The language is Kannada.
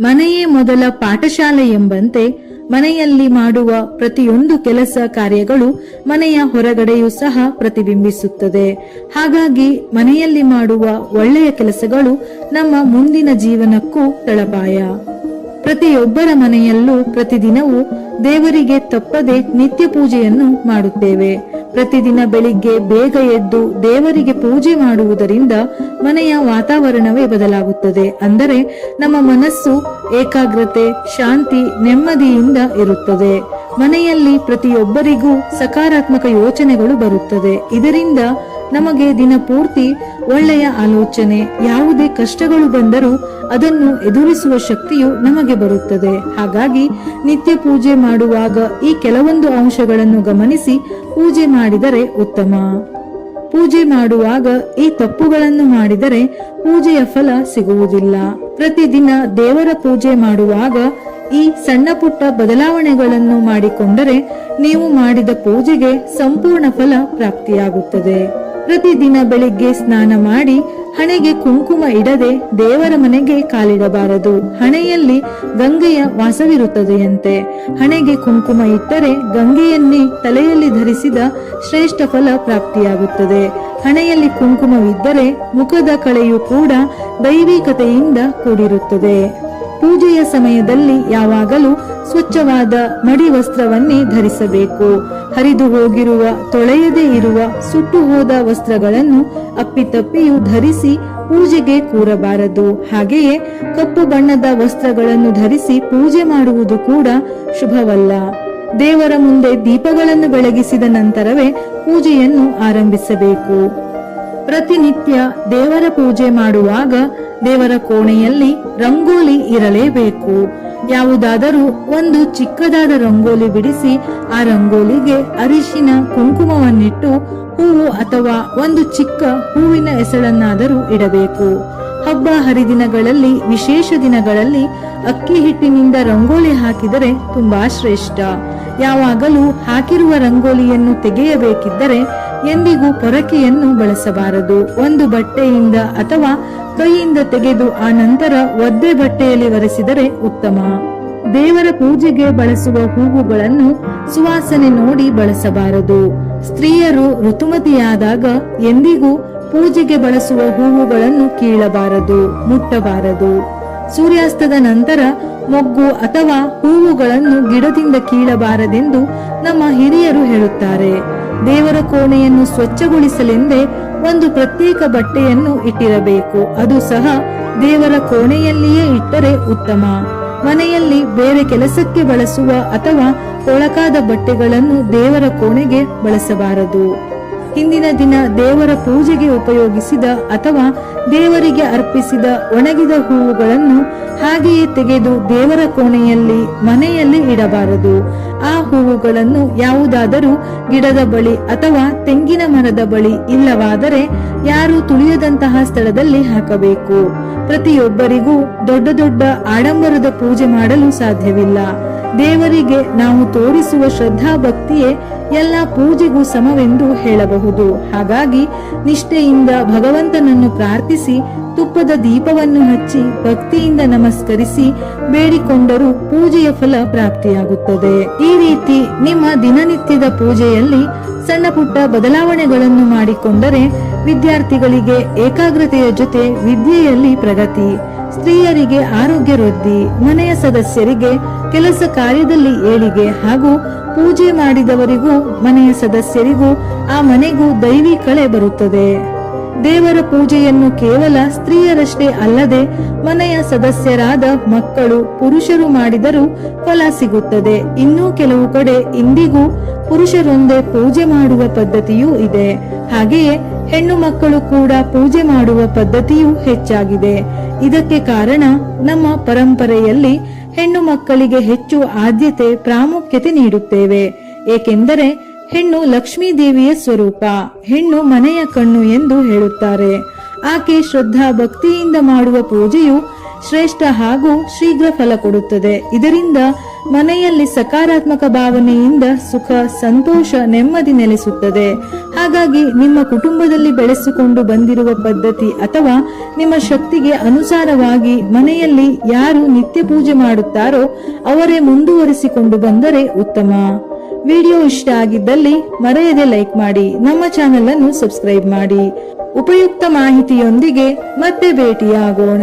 ಮನೆಯೇ ಮೊದಲ ಪಾಠಶಾಲೆ ಎಂಬಂತೆ ಮನೆಯಲ್ಲಿ ಮಾಡುವ ಪ್ರತಿಯೊಂದು ಕೆಲಸ ಕಾರ್ಯಗಳು ಮನೆಯ ಹೊರಗಡೆಯೂ ಸಹ ಪ್ರತಿಬಿಂಬಿಸುತ್ತದೆ. ಹಾಗಾಗಿ ಮನೆಯಲ್ಲಿ ಮಾಡುವ ಒಳ್ಳೆಯ ಕೆಲಸಗಳು ನಮ್ಮ ಮುಂದಿನ ಜೀವನಕ್ಕೂ ತಳಪಾಯ. ಪ್ರತಿಯೊಬ್ಬರ ಮನೆಯಲ್ಲೂ ಪ್ರತಿದಿನವೂ ದೇವರಿಗೆ ತಪ್ಪದೆ ನಿತ್ಯ ಪೂಜೆಯನ್ನು ಮಾಡುತ್ತೇವೆ. ಪ್ರತಿದಿನ ಬೆಳಿಗ್ಗೆ ಬೇಗ ಎದ್ದು ದೇವರಿಗೆ ಪೂಜೆ ಮಾಡುವುದರಿಂದ ಮನೆಯ ವಾತಾವರಣವೇ ಬದಲಾಗುತ್ತದೆ. ಅಂದರೆ ನಮ್ಮ ಮನಸ್ಸು ಏಕಾಗ್ರತೆ, ಶಾಂತಿ, ನೆಮ್ಮದಿಯಿಂದ ಇರುತ್ತದೆ. ಮನೆಯಲ್ಲಿ ಪ್ರತಿಯೊಬ್ಬರಿಗೂ ಸಕಾರಾತ್ಮಕ ಯೋಚನೆಗಳು ಬರುತ್ತದೆ. ಇದರಿಂದ ನಮಗೆ ದಿನಪೂರ್ತಿ ಒಳ್ಳೆಯ ಆಲೋಚನೆ, ಯಾವುದೇ ಕಷ್ಟಗಳು ಬಂದರೂ ಅದನ್ನು ಎದುರಿಸುವ ಶಕ್ತಿಯು ನಮಗೆ ಬರುತ್ತದೆ. ಹಾಗಾಗಿ ನಿತ್ಯ ಪೂಜೆ ಮಾಡುವಾಗ ಈ ಕೆಲವೊಂದು ಅಂಶಗಳನ್ನು ಗಮನಿಸಿ ಪೂಜೆ ಮಾಡಿದರೆ ಉತ್ತಮ. ಪೂಜೆ ಮಾಡುವಾಗ ಈ ತಪ್ಪುಗಳನ್ನು ಮಾಡಿದರೆ ಪೂಜೆಯ ಫಲ ಸಿಗುವುದಿಲ್ಲ. ಪ್ರತಿದಿನ ದೇವರ ಪೂಜೆ ಮಾಡುವಾಗ ಈ ಸಣ್ಣ ಪುಟ್ಟ ಬದಲಾವಣೆಗಳನ್ನು ಮಾಡಿಕೊಂಡರೆ ನೀವು ಮಾಡಿದ ಪೂಜೆಗೆ ಸಂಪೂರ್ಣ ಫಲ ಪ್ರಾಪ್ತಿಯಾಗುತ್ತದೆ. ಪ್ರತಿದಿನ ಬೆಳಿಗ್ಗೆ ಸ್ನಾನ ಮಾಡಿ ಹಣೆಗೆ ಕುಂಕುಮ ಇಡದೆ ದೇವರ ಮನೆಗೆ ಕಾಲಿಡಬಾರದು. ಹಣೆಯಲ್ಲಿ ಗಂಗೆಯ ವಾಸವಿರುತ್ತದೆಯಂತೆ. ಹಣೆಗೆ ಕುಂಕುಮ ಇಟ್ಟರೆ ಗಂಗೆಯನ್ನೇ ತಲೆಯಲ್ಲಿ ಧರಿಸಿದ ಶ್ರೇಷ್ಠ ಫಲ ಪ್ರಾಪ್ತಿಯಾಗುತ್ತದೆ. ಹಣೆಯಲ್ಲಿ ಕುಂಕುಮವಿದ್ದರೆ ಮುಖದ ಕಳೆಯು ಕೂಡ ದೈವಿಕತೆಯಿಂದ ಕೂಡಿರುತ್ತದೆ. ಪೂಜೆಯ ಸಮಯದಲ್ಲಿ ಯಾವಾಗಲೂ ಸ್ವಚ್ಛವಾದ ಮಡಿ ವಸ್ತ್ರವನ್ನೇ ಧರಿಸಬೇಕು. ಹರಿದು ಹೋಗಿರುವ, ತೊಳೆಯದೇ ಇರುವ, ಸುಟ್ಟು ಹೋದ ವಸ್ತ್ರಗಳನ್ನು ಅಪ್ಪಿತಪ್ಪಿಯು ಧರಿಸಿ ಪೂಜೆಗೆ ಕೂರಬಾರದು. ಹಾಗೆಯೇ ಕಪ್ಪು ಬಣ್ಣದ ವಸ್ತ್ರಗಳನ್ನು ಧರಿಸಿ ಪೂಜೆ ಮಾಡುವುದು ಕೂಡ ಶುಭವಲ್ಲ. ದೇವರ ಮುಂದೆ ದೀಪಗಳನ್ನು ಬೆಳಗಿಸಿದ ನಂತರವೇ ಪೂಜೆಯನ್ನು ಆರಂಭಿಸಬೇಕು. ಪ್ರತಿನಿತ್ಯ ದೇವರ ಪೂಜೆ ಮಾಡುವಾಗ ದೇವರ ಕೋಣೆಯಲ್ಲಿ ರಂಗೋಲಿ ಇರಲೇಬೇಕು. ಯಾವುದಾದರೂ ಒಂದು ಚಿಕ್ಕದಾದ ರಂಗೋಲಿ ಬಿಡಿಸಿ ಆ ರಂಗೋಲಿಗೆ ಅರಿಶಿನ ಕುಂಕುಮವನ್ನಿಟ್ಟು ಹೂವು ಅಥವಾ ಒಂದು ಚಿಕ್ಕ ಹೂವಿನ ಹೆಸರನ್ನಾದರೂ ಇಡಬೇಕು. ಹಬ್ಬ ಹರಿದಿನಗಳಲ್ಲಿ, ವಿಶೇಷ ದಿನಗಳಲ್ಲಿ ಅಕ್ಕಿ ಹಿಟ್ಟಿನಿಂದ ರಂಗೋಲಿ ಹಾಕಿದರೆ ತುಂಬಾ ಶ್ರೇಷ್ಠ. ಯಾವಾಗಲೂ ಹಾಕಿರುವ ರಂಗೋಲಿಯನ್ನು ತೆಗೆಯಬೇಕಿದ್ದರೆ ಎಂದಿಗೂ ಪೊರಕೆಯನ್ನು ಬಳಸಬಾರದು. ಒಂದು ಬಟ್ಟೆಯಿಂದ ಅಥವಾ ಕೈಯಿಂದ ತೆಗೆದು ಆ ನಂತರ ಒದ್ದೆ ಬಟ್ಟೆಯಲ್ಲಿ ಒರೆಸಿದರೆ ಉತ್ತಮ. ದೇವರ ಪೂಜೆಗೆ ಬಳಸುವ ಹೂವುಗಳನ್ನು ಸುವಾಸನೆ ನೋಡಿ ಬಳಸಬಾರದು. ಸ್ತ್ರೀಯರು ಋತುಮತಿಯಾದಾಗ ಎಂದಿಗೂ ಪೂಜೆಗೆ ಬಳಸುವ ಹೂವುಗಳನ್ನು ಕೀಳಬಾರದು, ಮುಟ್ಟಬಾರದು. ಸೂರ್ಯಾಸ್ತದ ನಂತರ ಮೊಗ್ಗು ಅಥವಾ ಹೂವುಗಳನ್ನು ಗಿಡದಿಂದ ಕೀಳಬಾರದೆಂದು ನಮ್ಮ ಹಿರಿಯರು ಹೇಳುತ್ತಾರೆ. ದೇವರ ಕೋಣೆಯನ್ನು ಸ್ವಚ್ಛಗೊಳಿಸಲೆಂದೇ ಒಂದು ಪ್ರತ್ಯೇಕ ಬಟ್ಟೆಯನ್ನು ಇಟ್ಟಿರಬೇಕು. ಅದು ಸಹ ದೇವರ ಕೋಣೆಯಲ್ಲಿಯೇ ಇಟ್ಟರೆ ಉತ್ತಮ. ಮನೆಯಲ್ಲಿ ಬೇರೆ ಕೆಲಸಕ್ಕೆ ಬಳಸುವ ಅಥವಾ ಕೊಳಕಾದ ಬಟ್ಟೆಗಳನ್ನು ದೇವರ ಕೋಣೆಗೆ ಬಳಸಬಾರದು. ಹಿಂದಿನ ದಿನ ದೇವರ ಪೂಜೆಗೆ ಉಪಯೋಗಿಸಿದ ಅಥವಾ ದೇವರಿಗೆ ಅರ್ಪಿಸಿದ ಒಣಗಿದ ಹೂವುಗಳನ್ನು ಹಾಗೆಯೇ ತೆಗೆದು ದೇವರ ಕೋಣೆಯಲ್ಲಿ, ಮನೆಯಲ್ಲಿ ಇಡಬಾರದು. ಆ ಹೂವುಗಳನ್ನು ಯಾವುದಾದರೂ ಗಿಡದ ಬಳಿ ಅಥವಾ ತೆಂಗಿನ ಮರದ ಬಳಿ ಇಲ್ಲವಾದರೆ ಯಾರು ತುಳಿಯದಂತಹ ಸ್ಥಳದಲ್ಲಿ ಹಾಕಬೇಕು. ಪ್ರತಿಯೊಬ್ಬರಿಗೂ ದೊಡ್ಡ ದೊಡ್ಡ ಆಡಂಬರದ ಪೂಜೆ ಮಾಡಲು ಸಾಧ್ಯವಿಲ್ಲ. ದೇವರಿಗೆ ನಾವು ತೋರಿಸುವ ಶ್ರದ್ಧಾ ಭಕ್ತಿಯೇ ಎಲ್ಲ ಪೂಜೆಗೂ ಸಮವೆಂದು ಹೇಳಬಹುದು. ಹಾಗಾಗಿ ನಿಷ್ಠೆಯಿಂದ ಭಗವಂತನನ್ನು ಪ್ರಾರ್ಥಿಸಿ, ತುಪ್ಪದ ದೀಪವನ್ನು ಹಚ್ಚಿ, ಭಕ್ತಿಯಿಂದ ನಮಸ್ಕರಿಸಿ ಬೇಡಿಕೊಂಡರೂ ಪೂಜೆಯ ಫಲ ಪ್ರಾಪ್ತಿಯಾಗುತ್ತದೆ. ಈ ರೀತಿ ನಿಮ್ಮ ದಿನನಿತ್ಯದ ಪೂಜೆಯಲ್ಲಿ ಸಣ್ಣ ಪುಟ್ಟ ಬದಲಾವಣೆಗಳನ್ನು ಮಾಡಿಕೊಂಡರೆ ವಿದ್ಯಾರ್ಥಿಗಳಿಗೆ ಏಕಾಗ್ರತೆಯ ಜೊತೆ ವಿದ್ಯೆಯಲ್ಲಿ ಪ್ರಗತಿ. ಸ್ತ್ರೀಯರಿಗೆ ಆರೋಗ್ಯ ವೃದ್ಧಿ, ಮನೆಯ ಸದಸ್ಯರಿಗೆ ಕೆಲಸ ಕಾರ್ಯದಲ್ಲಿ ಏಳಿಗೆ ಹಾಗೂ ಪೂಜೆ ಮಾಡಿದವರಿಗೂ, ಮನೆಯ ಸದಸ್ಯರಿಗೂ, ಆ ಮನೆಗೂ ದೈವಿ ಕಳೆ ಬರುತ್ತದೆ. ದೇವರ ಪೂಜೆಯನ್ನು ಕೇವಲ ಸ್ತ್ರೀಯರಷ್ಟೇ ಅಲ್ಲದೆ ಮನೆಯ ಸದಸ್ಯರಾದ ಮಕ್ಕಳು, ಪುರುಷರು ಮಾಡಿದರೂ ಫಲ ಸಿಗುತ್ತದೆ. ಇನ್ನೂ ಕೆಲವು ಕಡೆ ಇಂದಿಗೂ ಪುರುಷರೊಂದೇ ಪೂಜೆ ಮಾಡುವ ಪದ್ಧತಿಯೂ ಇದೆ. ಹಾಗೆಯೇ ಹೆಣ್ಣು ಮಕ್ಕಳು ಕೂಡ ಪೂಜೆ ಮಾಡುವ ಪದ್ಧತಿಯೂ ಹೆಚ್ಚಾಗಿದೆ. ಇದಕ್ಕೆ ಕಾರಣ ನಮ್ಮ ಪರಂಪರೆಯಲ್ಲಿ ಹೆಣ್ಣು ಮಕ್ಕಳಿಗೆ ಹೆಚ್ಚು ಆದ್ಯತೆ, ಪ್ರಾಮುಖ್ಯತೆ ನೀಡುತ್ತೇವೆ. ಏಕೆಂದರೆ ಹೆಣ್ಣು ಲಕ್ಷ್ಮೀ ದೇವಿಯ ಸ್ವರೂಪ, ಹೆಣ್ಣು ಮನೆಯ ಕಣ್ಣು ಎಂದು ಹೇಳುತ್ತಾರೆ. ಆಕೆ ಶ್ರದ್ಧಾ ಭಕ್ತಿಯಿಂದ ಮಾಡುವ ಪೂಜೆಯು ಶ್ರೇಷ್ಠ ಹಾಗೂ ಶೀಘ್ರ ಫಲ ಕೊಡುತ್ತದೆ. ಇದರಿಂದ ಮನೆಯಲ್ಲಿ ಸಕಾರಾತ್ಮಕ ಭಾವನೆಯಿಂದ ಸುಖ, ಸಂತೋಷ, ನೆಮ್ಮದಿ ನೆಲೆಸುತ್ತದೆ. ಹಾಗಾಗಿ ನಿಮ್ಮ ಕುಟುಂಬದಲ್ಲಿ ಬೆಳೆಸಿಕೊಂಡು ಬಂದಿರುವ ಪದ್ಧತಿ ಅಥವಾ ನಿಮ್ಮ ಶಕ್ತಿಗೆ ಅನುಸಾರವಾಗಿ ಮನೆಯಲ್ಲಿ ಯಾರು ನಿತ್ಯ ಪೂಜೆ ಮಾಡುತ್ತಾರೋ ಅವರೇ ಮುಂದುವರಿಸಿಕೊಂಡು ಬಂದರೆ ಉತ್ತಮ. ವಿಡಿಯೋ ಇಷ್ಟ ಆಗಿದ್ದಲ್ಲಿ ಮರೆಯದೆ ಲೈಕ್ ಮಾಡಿ, ನಮ್ಮ ಚಾನೆಲ್ ಅನ್ನು ಸಬ್ಸ್ಕ್ರೈಬ್ ಮಾಡಿ. ಉಪಯುಕ್ತ ಮಾಹಿತಿಯೊಂದಿಗೆ ಮತ್ತೆ ಭೇಟಿಯಾಗೋಣ.